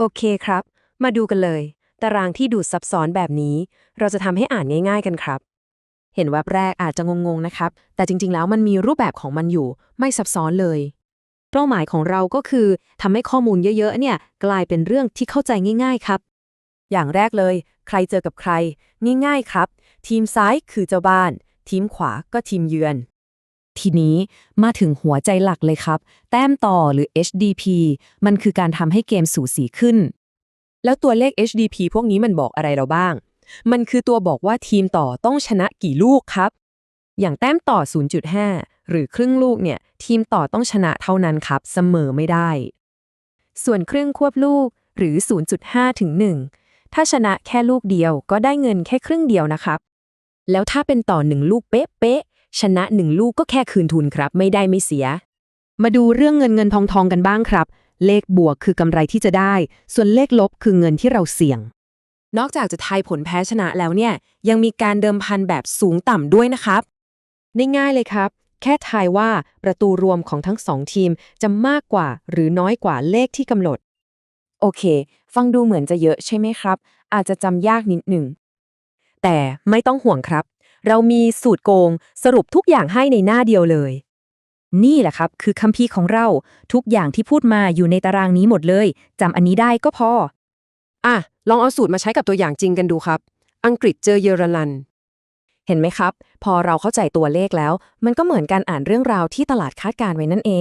โอเคครับ มาดูกันเลย ตารางที่ดูซับซ้อนแบบนี้ เราจะทำให้อ่านง่าย ๆ กันครับ เห็นแวบแรกอาจจะงงๆนะครับ แต่จริงๆแล้วมันมีรูปแบบของมันอยู่ ไม่ซับซ้อนเลยเป้าหมายของเราก็คือทำให้ข้อมูลเยอะๆเนี่ย กลายเป็นเรื่องที่เข้าใจง่าย ๆ ครับ อย่างแรกเลย ใครเจอกับใคร ง่ายๆ ครับ ทีมซ้ายคือเจ้าบ้าน ทีมขวาก็ทีมเยือน ทีนี้มาถึงหัวใจหลักเลยครับ แต้มต่อหรือ HDP มันคือการทำให้เกมสูสีขึ้น แล้วตัวเลข HDP พวกนี้มันบอกอะไรเราบ้าง มันคือตัวบอกว่าทีมต่อต้องชนะกี่ลูกครับ อย่างแต้มต่อ 0.5 หรือครึ่งลูกเนี่ยทีมต่อต้องชนะเท่านั้นครับ เสมอไม่ได้ ส่วนครึ่งควบลูกหรือ 0.5 ถึง 1 ถ้าชนะแค่ลูกเดียวก็ได้เงินแค่ครึ่งเดียวนะครับ แล้วถ้าเป็นต่อ1ลูกเป๊ะ ชนะ1ลูกก็แค่คืนทุนครับ ไม่ได้ไม่เสีย มาดูเรื่องเงินเงินทองทองกันบ้างครับ เลขบวกคือกำไรที่จะได้ ส่วนเลขลบคือเงินที่เราเสี่ยง นอกจากจะทายผลแพ้ชนะแล้วเนี่ย ยังมีการเดิมพันแบบสูงต่ำด้วยนะครับง่ายๆเลยครับ แค่ทายว่าประตูรวมของทั้งสองทีมจะมากกว่าหรือน้อยกว่าเลขที่กำหนด โอเค ฟังดูเหมือนจะเยอะใช่ไหมครับ อาจจะจำยากนิดหนึ่งแต่ไม่ต้องห่วงครับ เรามีสูตรโกง สรุปทุกอย่างให้ในหน้าเดียวเลย นี่แหละครับ คือคัมภีร์ของเรา ทุกอย่างที่พูดมาอยู่ในตารางนี้หมดเลยจำอันนี้ได้ก็พอ อะ ลองเอาสูตรมาใช้กับตัวอย่างจริงกันดูครับ อังกฤษเจอเยอรมัน เห็นไหมครับ พอเราเข้าใจตัวเลขแล้ว มันก็เหมือนการอ่านเรื่องราวที่ตลาดคาดการณ์ไว้นั่นเอง